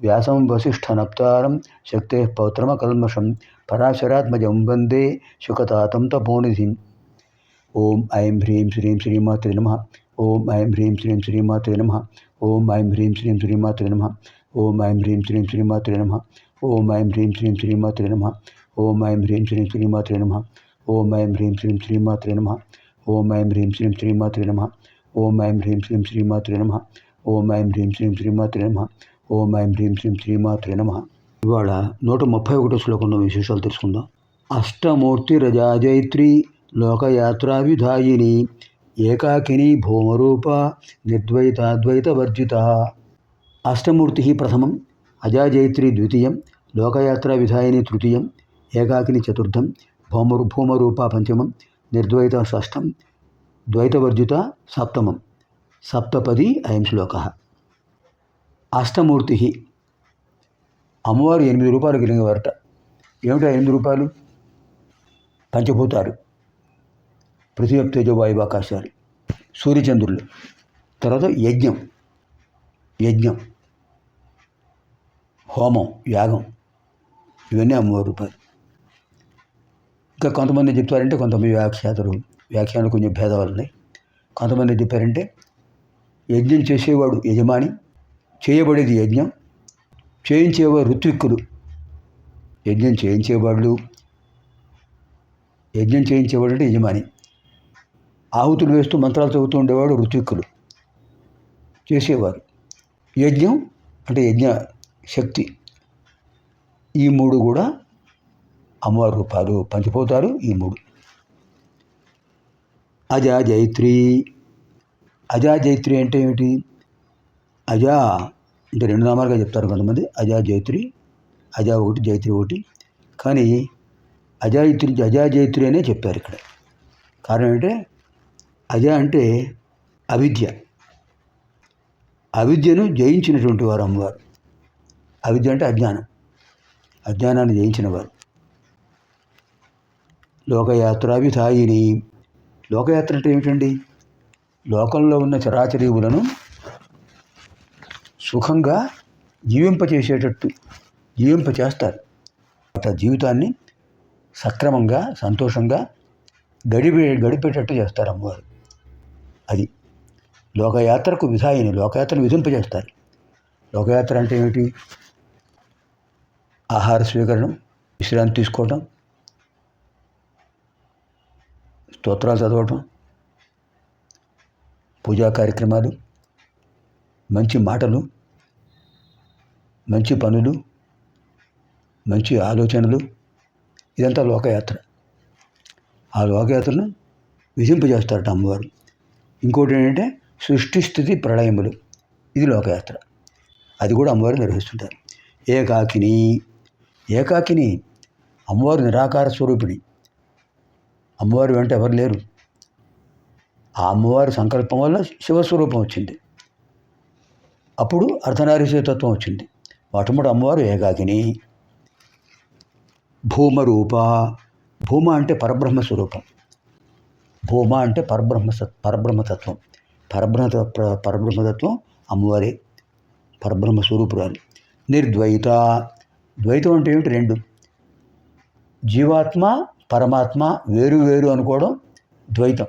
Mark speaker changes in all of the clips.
Speaker 1: వ్యాసం వసిష్ఠనప్తారం శక్తే పౌత్రమకల్మషం పరాశరాత్మజం వందే శుకతాతం తపోనిధిం ఓం ఐం హ్రీం శ్రీం శ్రీమాత్రే నమ ఓం ఐం హ్రీం శ్రీం శ్రీమాత్రే నమ ఓం ఐం హ్రీం శ్రీం శ్రీమాత్రే నమ ఓం ఐం హ్రీం శ్రీం శ్రీమాత్రే నమ ఓం ఐం హ్రీం శ్రీం శ్రీమాత్రే నమ ఓం ఐం హ్రీం శ్రీం శ్రీమాత్రే నమ ఓం ఐం హ్రీం శ్రీం శ్రీమాత్రే నమ ఓం ఐం హ్రీం శ్రీం శ్రీమాత్రే నమ ఓం ఐం హ్రీం శ్రీం శ్రీమాత్రే నమ ఓం ఐం హ్రీం శ్రీం శ్రీమాత్రే నమ ఓం ఐం హ్రీం శ్రీం శ్రీమాత్రే నమ. ఇవాళ నూట ముప్పై ఒకటో శ్లోకంలో విశేషాలు తెలుసుకుందాం. అష్టమూర్తి రజాజైత్రి లోకయాత్రా విధాయిని ఏకాకిని భూమరూప నిర్ద్వైతాద్వైత వర్జిత అష్టమూర్తి ప్రథమం అజాజైత్రి ద్వితీయం లోకయాత్రా విధాయిని తృతీయం ఏకాకిని చతుర్థం భూమరు భూమరూప పంచమం నిర్ద్వైత షష్టం ద్వైతవర్జిత సప్తమం. సప్తపది అయం శ్లోక. అష్టమూర్తి అమ్మవారు ఎనిమిది రూపాయలు కలిగేవారట ఏమిటా ఎనిమిది రూపాయలు? పంచభూతాలు. పృథ్వీ తేజో ఆకాశాలు సూర్యచంద్రులు. తర్వాత యజ్ఞం. యజ్ఞం. హోమం యాగం. ఇవన్నీ అమ్మవారి రూపాయలు. ఇంకా కొంతమంది చెప్తారంటే కొంతమంది వ్యాఖ్యాతలు. వ్యాఖ్యానాలు కొంచెం భేదాలు ఉన్నాయి కొంతమంది చెప్పారంటే యజ్ఞం చేసేవాడు యజమాని చేయబడేది యజ్ఞం. చేయించేవారు ఋత్విక్కులు. యజ్ఞం చేయించేవాళ్ళు. యజ్ఞం చేయించేవాడు అంటే యజమాని. ఆహుతులు వేస్తూ మంత్రాలు చదువుతూ ఉండేవాడు ఋత్విక్కులు. చేసేవారు. యజ్ఞం అంటే యజ్ఞ శక్తి. ఈ మూడు కూడా అమ్మవారి రూపాలు పంచిపోతారు ఈ మూడు. అజా జైత్రి అజా జైత్రి అంటే ఏమిటి? అజా అంటే రెండు నామాలుగా చెప్తారు కొంతమంది. అజా జైత్రి అజా ఒకటి జైత్రి ఒకటి. కానీ అజాయిత్రి అజా జైత్రి అనే చెప్పారు ఇక్కడ. కారణం ఏంటంటే అజ అంటే అవిద్య. అవిద్యను జయించినటువంటి వారు అమ్మవారు. అవిద్య అంటే అజ్ఞానం. అజ్ఞానాన్ని జయించిన వారు లోకయాత్రాభిధాయిని. లోకయాత్ర అంటే ఏమిటండి? లోకంలో ఉన్న చరాచరీవులను సుఖంగా జీవింపచేసేటట్టు జీవింపచేస్తారు. అతని జీవితాన్ని సక్రమంగా సంతోషంగా గడిపే గడిపేటట్టు చేస్తారు అమ్మవారు. అది లోకయాత్రకు విధాయిని లోకయాత్రను విధింపజేస్తారు. లోకయాత్ర అంటే ఏమిటి? ఆహార స్వీకరణం విశ్రాంతి తీసుకోవటం స్తోత్రాలు చదవటం పూజా కార్యక్రమాలు మంచి మాటలు మంచి పనులు మంచి ఆలోచనలు ఇదంతా లోకయాత్ర. ఆ లోకయాత్రను విధింపజేస్తారట అమ్మవారు. ఇంకోటి ఏంటంటే సృష్టి స్థితి ప్రళయములు. ఇది లోకయాత్ర. అది కూడా అమ్మవారు నిర్వహిస్తుంటారు. ఏకాకిని. ఏకాకిని అమ్మవారు నిరాకార స్వరూపిణి. అమ్మవారి వెంట ఎవరు లేరు. ఆ అమ్మవారి సంకల్పం వల్ల శివస్వరూపం వచ్చింది. అప్పుడు అర్ధనారీశ్వరతత్వం వచ్చింది. మొట్టమొదటి అమ్మవారు ఏకాకిని భూమరూప భూమ అంటే పరబ్రహ్మ స్వరూపం. భూమ అంటే పరబ్రహ్మ పరబ్రహ్మతత్వం పరబ్రహ్మ పరబ్రహ్మతత్వం అమ్మవారి పరబ్రహ్మ స్వరూపురాలు. నిర్ద్వైత ద్వైతం అంటే ఏమిటి? రెండు. జీవాత్మ పరమాత్మ వేరు వేరు అనుకోవడం ద్వైతం.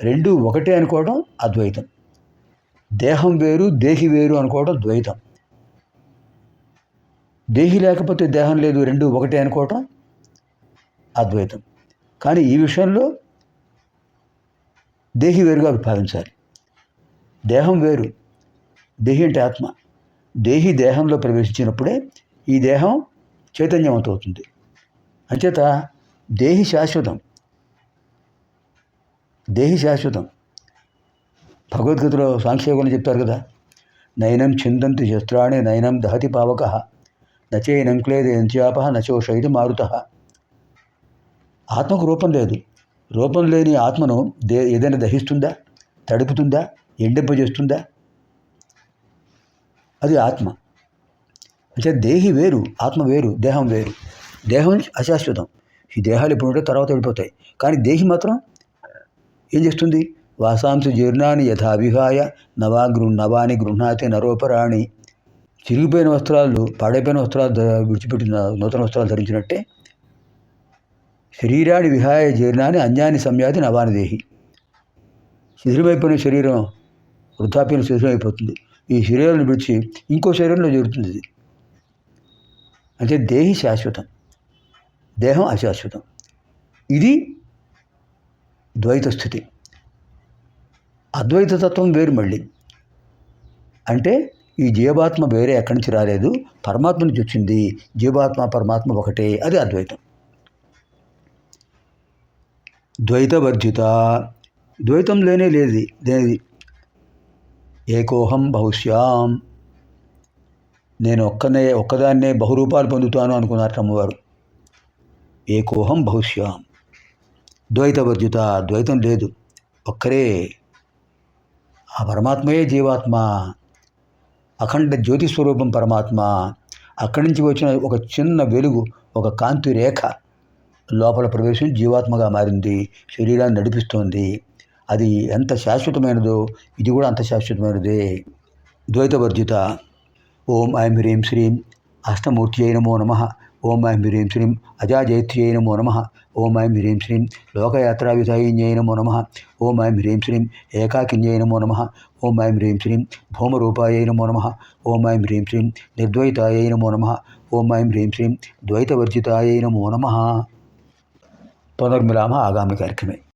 Speaker 1: రెండు ఒకటే అనుకోవడం అద్వైతం. దేహం వేరు దేహి వేరు అనుకోవడం ద్వైతం. దేహి లేకపోతే దేహం లేదు రెండు ఒకటే అనుకోవటం అద్వైతం. కానీ ఈ విషయంలో దేహి వేరుగా భావించాలి దేహం వేరు. దేహి అంటే ఆత్మ. దేహి దేహంలో ప్రవేశించినప్పుడే ఈ దేహం చైతన్యవంతమవుతుంది. అంచేత దేహి శాశ్వతం. దేహి శాశ్వతం. భగవద్గీతలో సాంఖ్యయోగంలో చెప్తారు కదా నయనం చిందంతి శస్త్రాణి నయనం దహతి పావక. నచేనం క్లేదయంత్యాప ఇది మారుత. ఆత్మకు రూపం లేదు. రూపం లేని ఆత్మను దే ఏదైనా దహిస్తుందా? తడుపుతుందా? ఎండింపజేస్తుందా? అది ఆత్మ. అంటే దేహి వేరు ఆత్మ వేరు దేహం వేరు. దేహం అశాశ్వతం. ఈ దేహాలు ఇప్పుడు ఉంటే తర్వాత వెళ్ళిపోతాయి. కానీ దేహి మాత్రం ఏం చేస్తుంది? వాసాంశ జీర్ణాన్ని యథావిహాయ నవా నవాని గృహ్ణాతి నరోపరాణి. చిరిగిపోయిన వస్త్రాలు పాడైపోయిన వస్త్రాలు విడిచిపెట్టిన నూతన వస్త్రాలు ధరించినట్టే శరీరాన్ని విహాయ జీర్ణాన్ని అన్యాన్ని సంయాతి నవానిదేహి. శిథిరమైపోయిన శరీరం వృద్ధాప్యం శిథిరమైపోతుంది ఈ శరీరాన్ని విడిచి ఇంకో శరీరంలో చేరుతుంది ఇది. అంటే దేహి శాశ్వతం. దేహం అశాశ్వతం. ఇది ద్వైత స్థితి అద్వైత తత్వం వేరు మళ్ళీ. అంటే ఈ జీవాత్మ వేరే ఎక్కడి నుంచి రాలేదు పరమాత్మ నుంచి వచ్చింది. జీవాత్మ పరమాత్మ ఒకటే. అది అద్వైతం. ద్వైతవర్జిత. ద్వైతం లేనే లేదు. లేనిది ఏకోహం బహుశ్యాం. నేను ఒక్కనే ఒక్కదాన్నే బహురూపాలు పొందుతాను అనుకున్నారు అమ్మవారు. ఏకోహం బహుశ్యాం. ద్వైతవర్జిత. ద్వైతం లేదు. ఒక్కరే. ఆ పరమాత్మయే జీవాత్మ. అఖండ జ్యోతి స్వరూపం పరమాత్మ. అక్కడి నుంచి వచ్చిన ఒక చిన్న వెలుగు ఒక కాంతి రేఖ లోపల ప్రవేశం జీవాత్మగా మారింది శరీరాన్ని నడిపిస్తోంది. అది ఎంత శాశ్వతమైనదో ఇది కూడా అంత శాశ్వతమైనదే. ద్వైతవర్జిత. ఓం ఐం హ్రీం శ్రీం అష్టమూర్తి అయినమో నమ. ఓం ఐం హ్రీం శ్రీం అజాజైత్ర్యై నమో నమ. ఓం ఐం హ్రీం శ్రీం లోకయాత్రావిధాయిన్యై నమో నమ. ఓం ఐం హ్రీం శ్రీం ఏకాకిన్యై నమో నమ. ఓం ఐం హ్రీం శ్రీం భౌమరూపాయై నమో నమ. ఓం ఐం హ్రీం శ్రీం నిర్ద్వైతాయై నమో నమ. ఓం ఐం హ్రీం శ్రీం ద్వైతవర్జితాయై నమో నమ. పునర్మిలామ ఆగామి కార్యక్రమే.